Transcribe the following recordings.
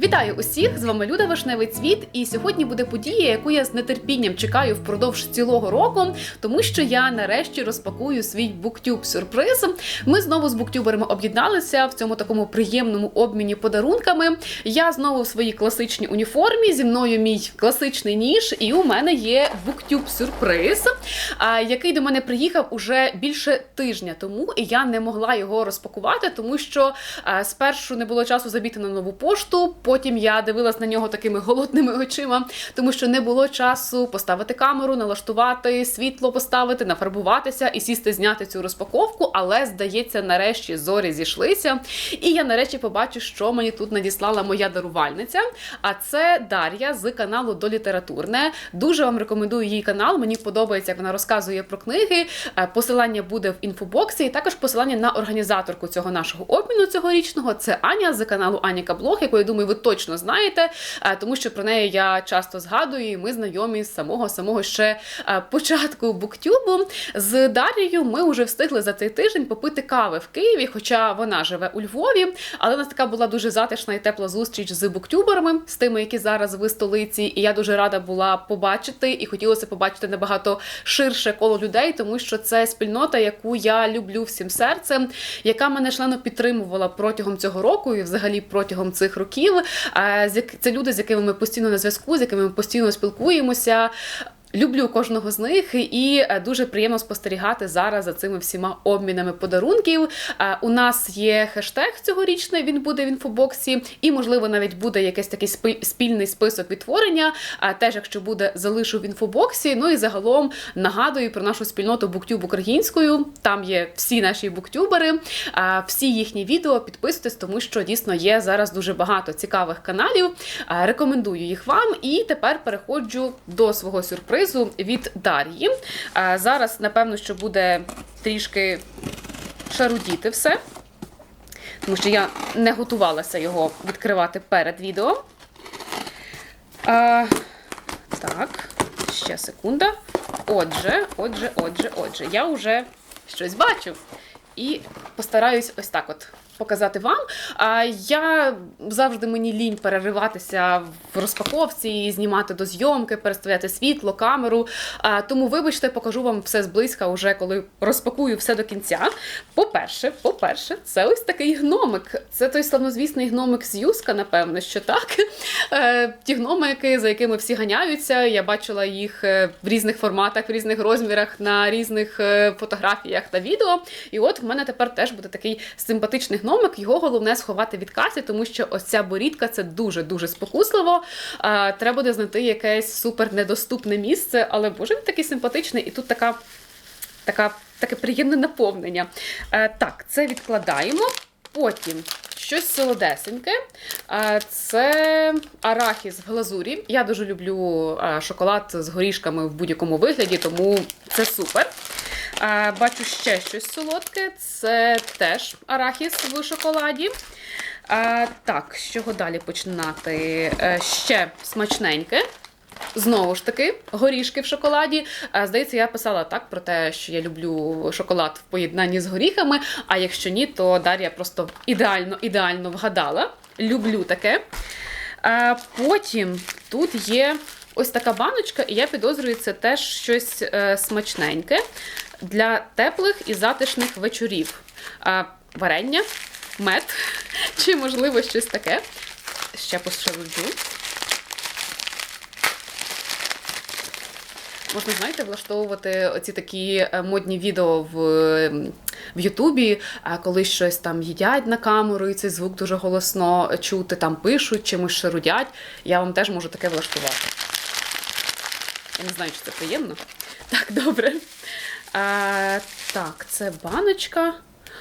Вітаю усіх! З вами Люда Вишневий Цвіт. І сьогодні буде подія, яку я з нетерпінням чекаю впродовж цілого року, тому що я нарешті розпакую свій буктюб сюрприз. Ми знову з буктюберами об'єдналися в цьому такому приємному обміні подарунками. Я знову в своїй класичній уніформі. Зі мною мій класичний ніж, і у мене є буктюб сюрприз, який до мене приїхав уже більше тижня тому, і я не могла його розпакувати, тому що спершу не було часу забіти на нову пошту. Потім я дивилась на нього такими голодними очима, тому що не було часу поставити камеру, налаштувати світло, поставити, нафарбуватися і сісти зняти цю розпаковку. Але здається, нарешті зорі зійшлися. І я нарешті побачу, що мені тут надіслала моя дарувальниця. А це Дар'я з каналу Долітературне. Дуже вам рекомендую її канал. Мені подобається, як вона розказує про книги. Е, Посилання буде в інфобоксі, і також посилання на організаторку цього нашого обміну цьогорічного. Це Аня з каналу Аніка Блог, яку я думаю, ви точно знаєте, е, тому що про неї я часто згадую. і Ми знайомі з самого самого ще е, початку буктюбу. З Дар'єю ми вже встигли за цей тиждень попити кави в Києві, хоча вона живе у Львові. Але у нас така була дуже затишна і тепла зустріч з буктюберами, з тими, які зараз в столиці. І я дуже рада була побачити і хотілося побачити набагато ширше коло людей, тому що це спільнота, яку я люблю всім серцем, яка мене члено підтримувала протягом цього року і взагалі протягом цих років. Е, Це люди, з якими ми постійно на зв'язку, з якими ми постійно спілкуємося. Люблю кожного з них і е, дуже приємно спостерігати зараз за цими всіма обмінами подарунків. Е, У нас є хештег цьогорічний, він буде в інфобоксі, і можливо навіть буде якийсь такий спільний список відтворення. е, Теж, якщо буде, залишу в інфобоксі. Ну і загалом нагадую про нашу спільноту Буктюб українською. Там є всі наші буктюбери, всі їхні відео. Підписуйтесь, тому що дійсно є зараз дуже багато цікавих каналів. Рекомендую їх вам. І тепер переходжу до свого сюрпризу від Дар'ї. Зараз, напевно, що буде трішки шарудіти все. Тому що я не готувалася його відкривати перед відео. Так, ще секунда. Отже, отже, отже, отже, я вже щось бачу. І постараюсь ось так от показати вам. А я завжди мені лінь перериватися в розпаковці, знімати до зйомки, переставляти світло, камеру. А, тому, вибачте, покажу вам все зблизька, уже коли розпакую все до кінця. По-перше, по-перше, це ось такий гномик. Це той славнозвісний гномик з Юска, напевно, що так. Е, ті гномики, за якими всі ганяються. Я бачила їх е, в різних форматах, в різних розмірах, на різних е, фотографіях та відео. І от в мене тепер теж буде такий симпатичний гномик. Його головне сховати від касі, тому що ось ця борідка це дуже дуже спокусливо. Треба буде знайти якесь супер недоступне місце, але боже, він такий симпатичний, і тут така, така, таке приємне наповнення. Е, Так, це відкладаємо. Потім щось солодесеньке. Е, Це арахіс в глазурі. Я дуже люблю е, шоколад з горішками в будь-якому вигляді, тому це супер. Е, Бачу ще щось солодке. Це теж арахіс в шоколаді. Е, Так, з чого далі починати? Е, Ще смачненьке. Знову ж таки, горішки в шоколаді. Здається, я писала так про те, що я люблю шоколад в поєднанні з горіхами. А якщо ні, то Дар'я просто ідеально ідеально вгадала. Люблю таке. Потім тут є ось така баночка, і я підозрюю, це теж щось смачненьке для теплих і затишних вечорів. Варення, мед чи, можливо, щось таке. Ще пошелуджу. Можна, знаєте, влаштовувати оці такі е, модні відео в, в Ютубі, коли щось там їдять на камеру, і цей звук дуже голосно чути, там пишуть, чимось шарудять. Я вам теж можу таке влаштувати. Я не знаю, чи це приємно. Так, добре. А, так, це баночка.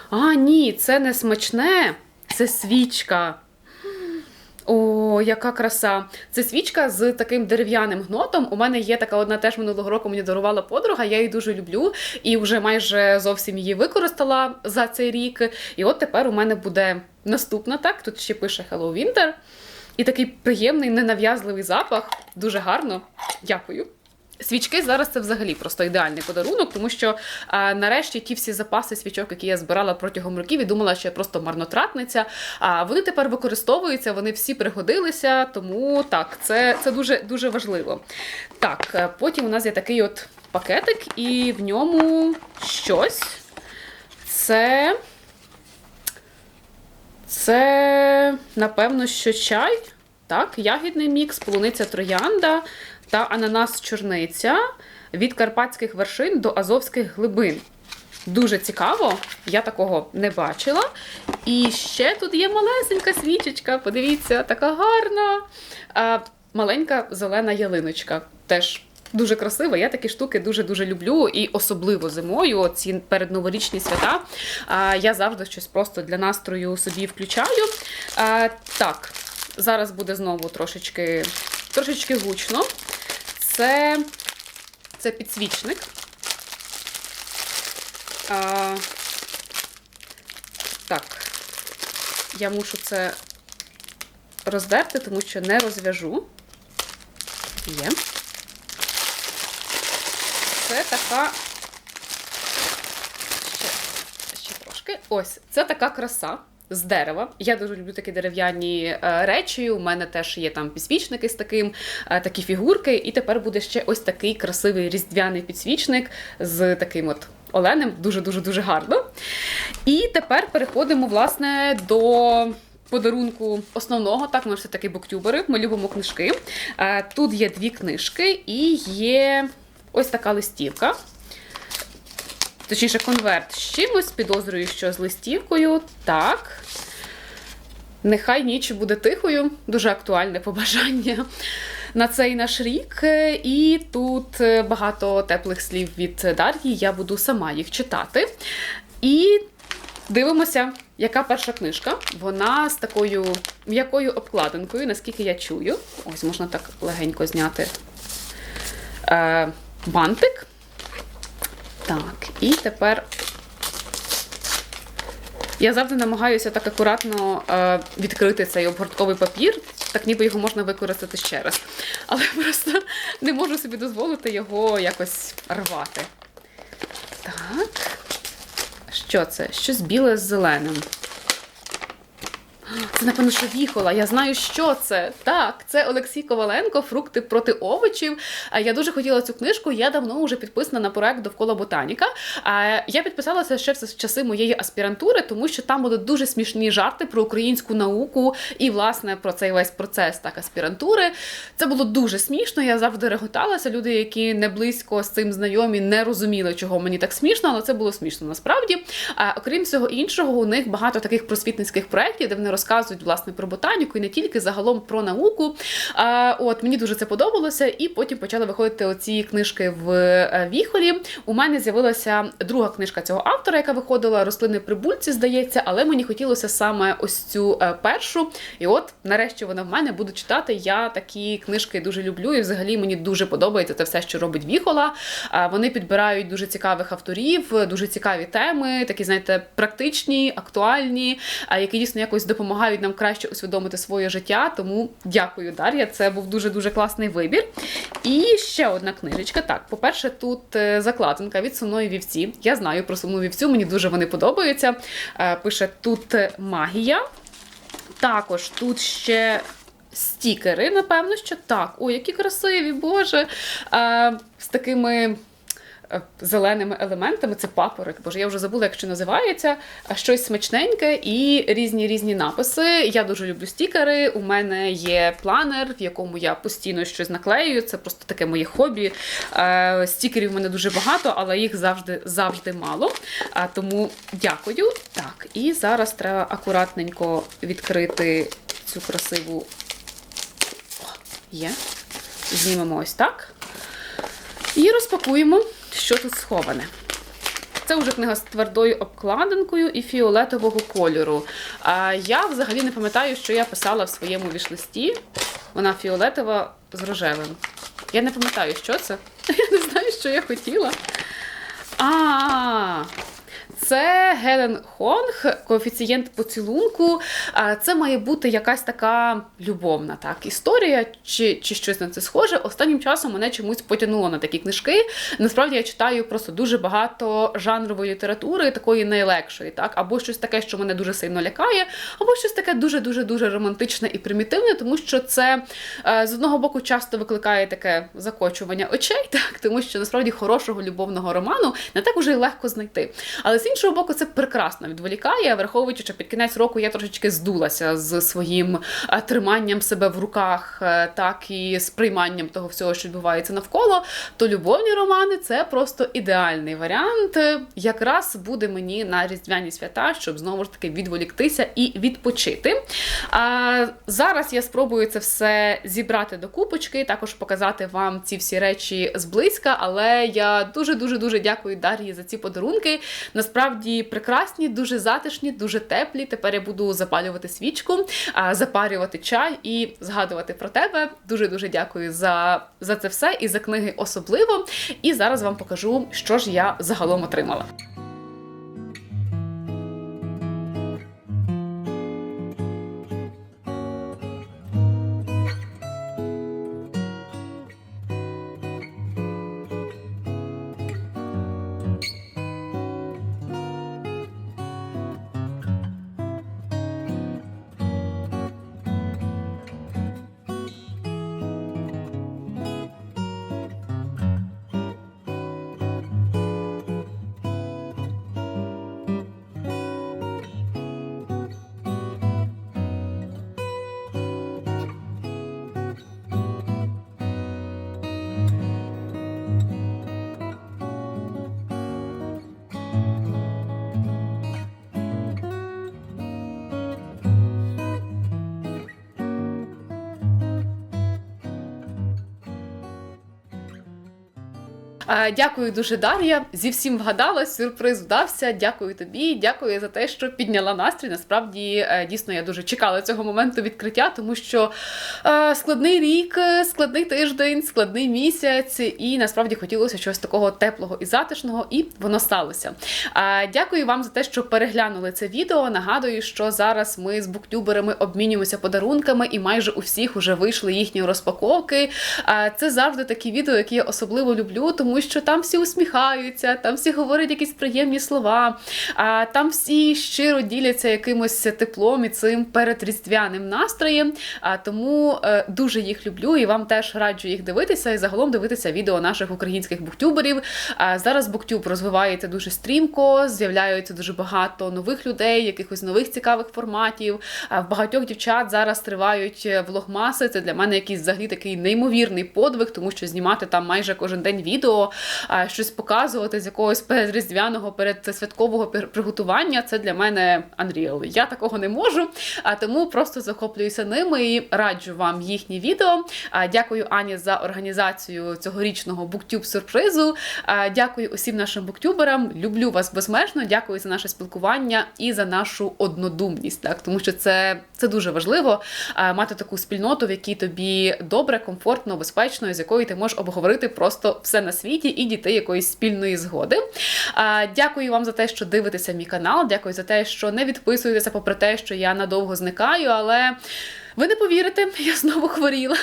А, ні, це не смачне, це свічка. О, яка краса! Це свічка з таким дерев'яним гнотом. У мене є така одна теж минулого року мені дарувала подруга. Я її дуже люблю і вже майже зовсім її використала за цей рік. І от тепер у мене буде наступна, так. Тут ще пише Hello Winter. І такий приємний, ненав'язливий запах. Дуже гарно. Дякую. Свічки зараз це взагалі просто ідеальний подарунок, тому що а, нарешті ті всі запаси свічок, які я збирала протягом років, і думала, що я просто марнотратниця. А вони тепер використовуються, вони всі пригодилися, тому так, це, це дуже дуже важливо. Так, е, потім у нас є такий от пакетик, і в ньому щось. Це. Це, напевно, що чай. Так, ягідний мікс, полуниця троянда та ананас чорниця від карпатських вершин до азовських глибин. Дуже цікаво, я такого не бачила. І ще тут є малесенька свічечка. Подивіться, така гарна. А, маленька зелена ялиночка. Теж дуже красива. Я такі штуки дуже-дуже люблю. І особливо зимою, ці передноворічні свята. А, я завжди щось просто для настрою собі включаю. А, так, зараз буде знову трошечки, трошечки гучно. Це, це підсвічник. А, так, я мушу це роздерти, тому що не розв'яжу. Є. Це така. Ще, ще трошки. Ось, це така краса. З дерева. Я дуже люблю такі дерев'яні е, речі. У мене теж є там підсвічники з таким, е, такі фігурки. І тепер буде ще ось такий красивий різдвяний підсвічник з таким от оленем. Дуже-дуже дуже гарно. І тепер переходимо, власне, до. Подарунку основного, так, ми все таки буктюбери, ми любимо книжки. Е, Тут є дві книжки і є ось така листівка. Точніше, конверт з чимось, підозрюю, що з листівкою. Так. Нехай ніч буде тихою, дуже актуальне побажання на цей наш рік. І тут е, багато теплих слів від Дар'ї. Я буду сама їх читати. І дивимося, яка перша книжка. Вона з такою м'якою обкладинкою, наскільки я чую. Ось можна так легенько зняти е, бантик. Так, і тепер я завжди намагаюся так акуратно е, відкрити цей обгортковий папір, так ніби його можна використати ще раз. Але просто не можу собі дозволити його якось рвати. Так. Що це? Щось біле з зеленим. Це, напевно, що віхола. Я знаю, що це. Так, це Олексій Коваленко, фрукти проти овочів. Я дуже хотіла цю книжку. Я давно вже підписана на проект довкола ботаніка. Я підписалася ще в часи моєї аспірантури, тому що там були дуже смішні жарти про українську науку і, власне, про цей весь процес так аспірантури. Це було дуже смішно. Я завжди реготалася. Люди, які не близько з цим знайомі, не розуміли, чого мені так смішно, але це було смішно насправді. А окрім всього іншого, у них багато таких просвітницьких проєктів, де вони розказують власне про ботаніку і не тільки загалом про науку. А, От мені дуже це подобалося, і потім почали виходити оці книжки в е, віхолі. У мене з'явилася друга книжка цього автора, яка виходила рослини прибульці, здається, але мені хотілося саме ось цю е, першу. І от, нарешті, вона в мене буду читати. Я такі книжки дуже люблю, і взагалі мені дуже подобається це все, що робить Віхола. А, Вони підбирають дуже цікавих авторів, дуже цікаві теми, такі, знаєте, практичні, актуальні, які дійсно якось допомагають нам краще усвідомити своє життя. Тому дякую, Дар'я. Це був дуже дуже класний вибір. І ще одна книжечка. Так, по-перше, тут е, закладинка від сумної вівці. Я знаю про сумну вівцю, мені дуже вони подобаються. Е, Пише тут магія. Також тут ще. Стікери, напевно, що так. Ой, які красиві, Боже. А, з такими е, зеленими елементами. Це папороть. Боже, я вже забула, як що називається. А щось смачненьке і різні різні написи. Я дуже люблю стікери. У мене є планер, в якому я постійно щось наклеюю. Це просто таке моє хобі. Е, Стікерів в мене дуже багато, але їх завжди завжди мало. Тому дякую. Так, і зараз треба акуратненько відкрити цю красиву. Є. Знімемо ось так. І розпакуємо, що тут сховане. Це вже книга з твердою обкладинкою і фіолетового кольору. А я взагалі не пам'ятаю, що я писала в своєму вішлисті. Вона фіолетова з рожевим. Я не пам'ятаю, що це. Я не знаю, що я хотіла. А, Це Гелен Хонг, коефіцієнт поцілунку. Це має бути якась така любовна так історія, чи, чи щось на це схоже. Останнім часом мене чомусь потягнуло на такі книжки. Насправді я читаю просто дуже багато жанрової літератури, такої найлегшої, так або щось таке, що мене дуже сильно лякає, або щось таке дуже дуже дуже романтичне і примітивне, тому що це е, з одного боку часто викликає таке закочування очей, так тому що насправді хорошого любовного роману не так уже й легко знайти. Але з іншого боку, це прекрасно відволікає, враховуючи, що під кінець року я трошечки здулася з своїм е, триманням себе в руках, е, так і сприйманням того всього, що відбувається навколо. То любовні романи це просто ідеальний варіант. Якраз буде мені на різдвяні свята, щоб знову ж таки відволіктися і відпочити. А зараз я спробую це все зібрати до купочки, також показати вам ці всі речі зблизька. Але я дуже дуже дуже дякую Дар'ї за ці подарунки. Насправді прекрасні, дуже затишні, дуже теплі. Тепер я буду запалювати свічку, запарювати чай і згадувати про тебе. Дуже дуже дякую за, за це все і за книги особливо. І зараз вам покажу, що ж я загалом отримала. Дякую дуже, Дар'я. Зі всім вгадала, сюрприз вдався. Дякую тобі. Дякую за те, що підняла настрій. Насправді, е, дійсно, я дуже чекала цього моменту відкриття, тому що е, складний рік, е, складний тиждень, складний місяць, і насправді хотілося щось такого теплого і затишного, і воно сталося. Е, Дякую вам за те, що переглянули це відео. Нагадую, що зараз ми з буктюберами обмінюємося подарунками, і майже у всіх уже вийшли їхні розпаковки. Е, Це завжди такі відео, які я особливо люблю, тому що там всі усміхаються, там всі говорять якісь приємні слова, а там всі щиро діляться якимось теплом і цим передріздвяним настроєм. А тому е, дуже їх люблю і вам теж раджу їх дивитися і загалом дивитися відео наших українських буктюберів. Зараз буктюб розвивається дуже стрімко, з'являються дуже багато нових людей, якихось нових цікавих форматів. В багатьох дівчат зараз тривають е, влогмаси. Це для мене якийсь взагалі такий неймовірний подвиг, тому що знімати там майже кожен день відео, а, щось показувати з якогось передріздвяного, передсвяткового пер- приготування. Це для мене Unreal. Я такого не можу, а тому просто захоплююся ними і раджу вам їхні відео. Дякую Ані за організацію цьогорічного буктюб сюрпризу. Дякую усім нашим буктюберам. Люблю вас безмежно. Дякую за наше спілкування і за нашу однодумність. Так, тому що це, це дуже важливо мати таку спільноту, в якій тобі добре, комфортно, безпечно, з якою ти можеш обговорити просто все на світі і дітей якоїсь спільної згоди. Дякую вам за те, що дивитеся мій канал. Дякую за те, що не відписуєтеся, попри те, що я надовго зникаю, але. Ви не повірите, я знову хворіла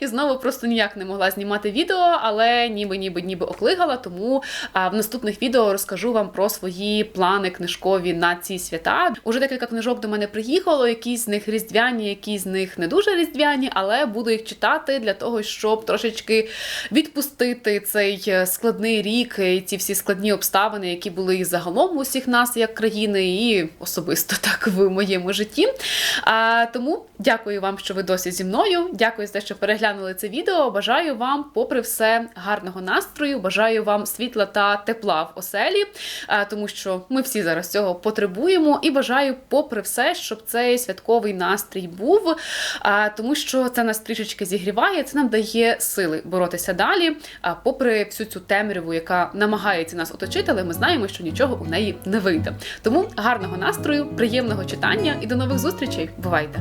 і знову просто ніяк не могла знімати відео, але ніби ніби ніби оклигала. Тому в наступних відео розкажу вам про свої плани книжкові на ці свята. Уже декілька книжок до мене приїхало. Якісь з них різдвяні, якісь з них не дуже різдвяні, але буду їх читати для того, щоб трошечки відпустити цей е, складний рік, і ці всі складні обставини, які були загалом у всіх нас як країни, і особисто так в моєму житті. А, тому дякую вам, що ви досі зі мною. Дякую за те, що переглянули це відео. Бажаю вам, попри все, гарного настрою. Бажаю вам світла та тепла в оселі, тому що ми всі зараз цього потребуємо. І бажаю, попри все, щоб цей святковий настрій був, тому що це нас трішечки зігріває, це нам дає сили боротися далі. А попри всю цю темряву, яка намагається нас оточити, але ми знаємо, що нічого у неї не вийде. Тому гарного настрою, приємного читання і до нових зустрічей. Бувайте!